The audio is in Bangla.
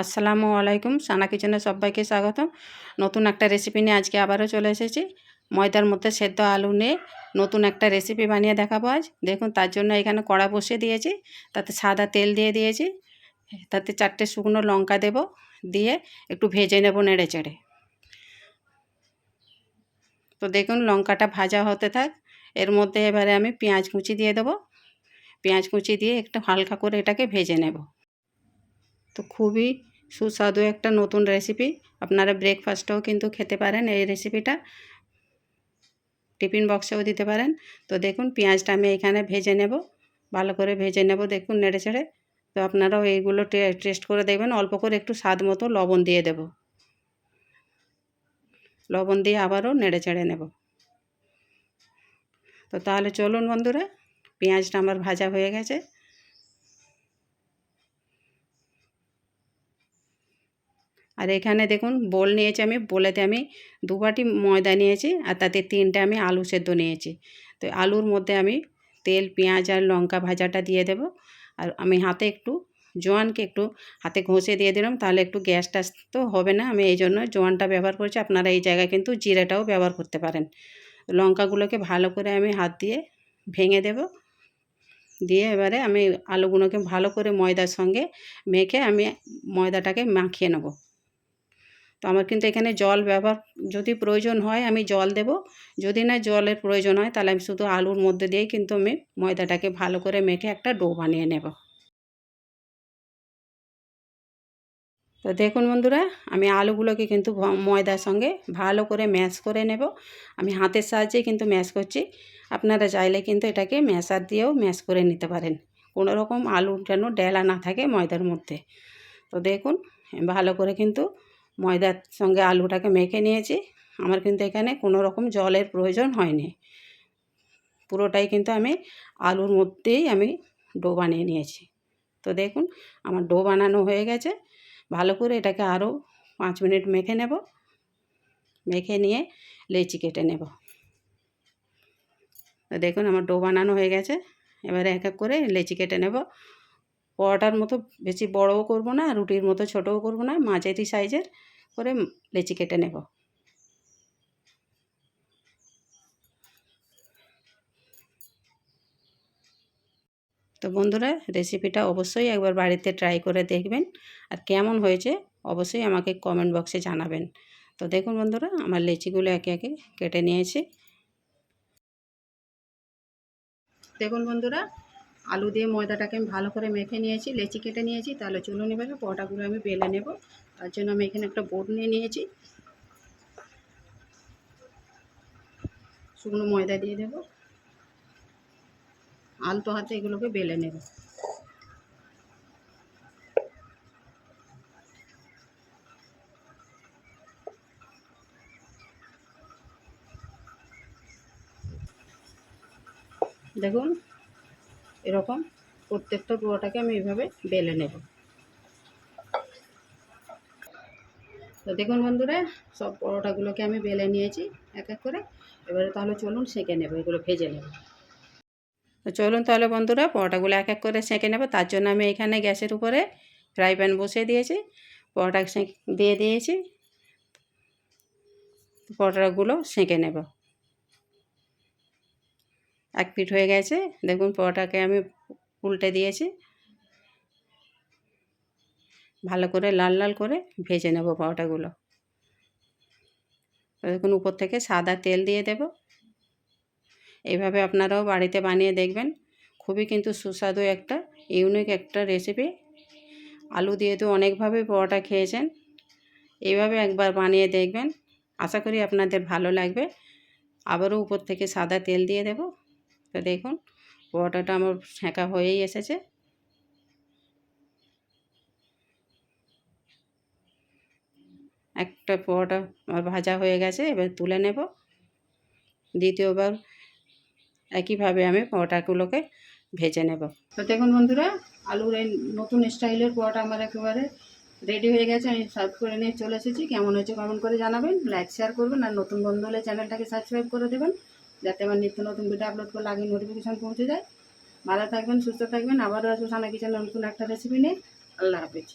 আসসালামু আলাইকুম, সানা কিচেনে সবাইকে স্বাগতম। নতুন একটা রেসিপি নিয়ে আজকে আবারও চলে এসেছি। ময়দার মধ্যে সেদ্ধ আলু নিয়ে নতুন একটা রেসিপি বানিয়ে দেখাবো আজ। দেখুন, তার জন্য এখানে কড়া বসিয়ে দিয়েছি, তাতে সাদা তেল দিয়ে দিয়েছি, তাতে চারটে শুকনো লঙ্কা দেব, দিয়ে একটু ভেজে নেব নেড়ে চেড়ে তো দেখুন, লঙ্কাটা ভাজা হতে থাক। এর মধ্যে এবারে আমি পেঁয়াজ কুচি দিয়ে দেবো। পেঁয়াজ কুচি দিয়ে একটু হালকা করে এটাকে ভেজে নেব। তো খুবই সুস্বাদু একটা নতুন রেসিপি আপনারা ব্রেকফাস্টেও কিন্তু খেতে পারেন এই রেসিপিটা টিফিন বক্সেও দিতে পারেন। তো দেখুন, পেঁয়াজটা আমি এখানে ভেজে নেব। ভালো করে ভেজে নেব, দেখুন নেড়ে চেড়ে তো আপনারাও এইগুলো টেস্ট করে দেখবেন। অল্প করে একটু স্বাদ মতো লবণ দিয়ে দেব। লবণ দিয়ে আবারও নেড়ে চেড়ে নেব। তো তাহলে চলুন বন্ধুরা, পেঁয়াজটা আমার ভাজা হয়ে গেছে। আর এখানে দেখুন, বোল নিয়েছি আমি, বোলেতে আমি দু বাটি ময়দা নিয়েছি আর তাতে তিনটে আমি আলু সেদ্ধ নিয়েছি। তো আলুর মধ্যে আমি তেল, পেঁয়াজ আর লঙ্কা ভাজাটা দিয়ে দেব। আর আমি হাতে একটু, জোয়ানকে একটু হাতে ঘষে দিয়ে দিলাম, তাহলে একটু গ্যাস গ্যাসটা তো হবে না। আমি এই জন্য জোয়ানটা ব্যবহার করছি, আপনারা এই জায়গায় কিন্তু জিরাটাও ব্যবহার করতে পারেন। লঙ্কাগুলোকে ভালো করে আমি হাত দিয়ে ভেঙে দেব। দিয়ে এবারে আমি আলুগুলোকে ভালো করে ময়দার সঙ্গে মেখে আমি ময়দাটাকে মাখিয়ে নেব। তো আমার কিন্তু এখানে জল ব্যবহার, যদি প্রয়োজন হয় আমি জল দেব। যদি না জলের প্রয়োজন হয় তাহলে আমি শুধু আলুর মধ্যে দিয়েই কিন্তু আমি ময়দাটাকে ভালো করে মেখে একটা ডো বানিয়ে নেব। তো দেখুন বন্ধুরা, আমি আলুগুলোকে কিন্তু ময়দার সঙ্গে ভালো করে ম্যাশ করে নেব। আমি হাতের সাহায্যে কিন্তু ম্যাশ করছি। আপনারা চাইলে কিন্তু এটাকে ম্যাশার দিয়েও ম্যাশ করে নিতে পারেন। কোনো রকম আলু যেন ডেলা না থাকে ময়দার মধ্যে। তো দেখুন, ভালো করে কিন্তু ময়দার সঙ্গে আলুটাকে মেখে নিয়েছি। আমার কিন্তু এখানে কোনো রকম জলের প্রয়োজন হয়নি। পুরোটাই কিন্তু আমি আলুর মধ্যেই আমি ডো বানিয়ে নিয়েছি। তো দেখুন, আমার ডো বানানো হয়ে গেছে। ভালো করে এটাকে আরও পাঁচ মিনিট মেখে নেব। মেখে নিয়ে লেচি কেটে নেব। তো দেখুন, আমার ডো বানানো হয়ে গেছে। এবারে এক এক করে লেচি কেটে নেব। পরোটার মতো বেশি বড়ও করব না, রুটির মতো ছোটও করব না, মাঝারি সাইজের করে লেচি কেটে নেব। তো বন্ধুরা, রেসিপিটা অবশ্যই একবার বাড়িতে ট্রাই করে দেখবেন, আর কেমন হয়েছে অবশ্যই আমাকে কমেন্ট বক্সে জানাবেন। তো দেখুন বন্ধুরা, আমার লেচিগুলো একে একে কেটে নিয়েছি। দেখুন বন্ধুরা আলু দিয়ে ময়দাটাকে আমি ভালো করে মেখে নিয়েছি, লেচি কেটে নিয়েছি। তাহলে চলুন এবারে পটাগুলো আমি বেলে নেব। তার জন্য আমি এখানে একটা বোর্ড নিয়ে নিয়েছি। শুকনো ময়দা দিয়ে দেব। আলতো হাতে এগুলোকে বেলে নেব। দেখুন এরকম প্রত্যেকটা পুরোটাকে আমি এইভাবে বেলে নেব। তো দেখুন বন্ধুরা, সব পরোটাগুলোকে আমি বেলে নিয়েছি এক এক করে। এবারে তাহলে চলুন সেঁকে নেব, এগুলো ভেজে নেব। তো চলুন তাহলে বন্ধুরা, পরোটাগুলো এক এক করে সেঁকে নেব। তার জন্য আমি এখানে গ্যাসের উপরে ফ্রাই প্যান বসিয়ে দিয়েছি। পরোটা দিয়ে দিয়েছি। পরোটাগুলো সেঁকে নেব। এক পিঠ হয়ে গেছে। দেখুন পরোটাকে আমি উল্টে দিয়েছি। ভালো করে লাল লাল করে ভেজে নেব পরোটাগুলো। দেখুন উপর থেকে সাদা তেল দিয়ে দেব। এইভাবে আপনারাও বাড়িতে বানিয়ে দেখবেন। খুবই কিন্তু সুস্বাদু একটা ইউনিক একটা রেসিপি আলু দিয়ে তো অনেকভাবে পরোটা খেয়েছেন। এইভাবে একবার বানিয়ে দেখবেন। আশা করি আপনাদের ভালো লাগবে। আবারও উপর থেকে সাদা তেল দিয়ে দেব। তো দেখুন, পরোটাটা আমার সেঁকা হয়েই এসেছে। একটা পরোটা আমার ভাজা হয়ে গেছে, এবার তুলে নেব। দ্বিতীয়বার একইভাবে আমি পরোটাগুলোকে ভেজে নেব। তো দেখুন বন্ধুরা, আলুর এই নতুন স্টাইলের পরোটা আমার একেবারে রেডি হয়ে গেছে, আমি সার্ভ করে নিয়ে চলে এসেছি। কেমন হয়েছে কমেন্ট করে জানাবেন, লাইক, শেয়ার করবেন, আর নতুন বন্ধু হলে চ্যানেলটাকে সাবস্ক্রাইব করে দেবেন। যাতে আমার নিত্য নতুন ভিডিও আপলোড করলে আগে নোটিফিকেশান পৌঁছে যায়। ভালো থাকবেন, সুস্থ থাকবেন। আবারও আসব সানা কিচেন নতুন একটা রেসিপি নিয়ে। আল্লাহ হাফিজ।